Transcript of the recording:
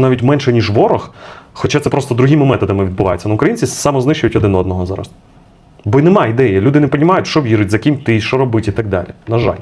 навіть менше, ніж ворог. Хоча це просто другими методами відбувається. Ну, українці самознищують один одного зараз. Бо й немає ідеї. Люди не розуміють, що вірить, за ким ти, що робити і так далі. На жаль.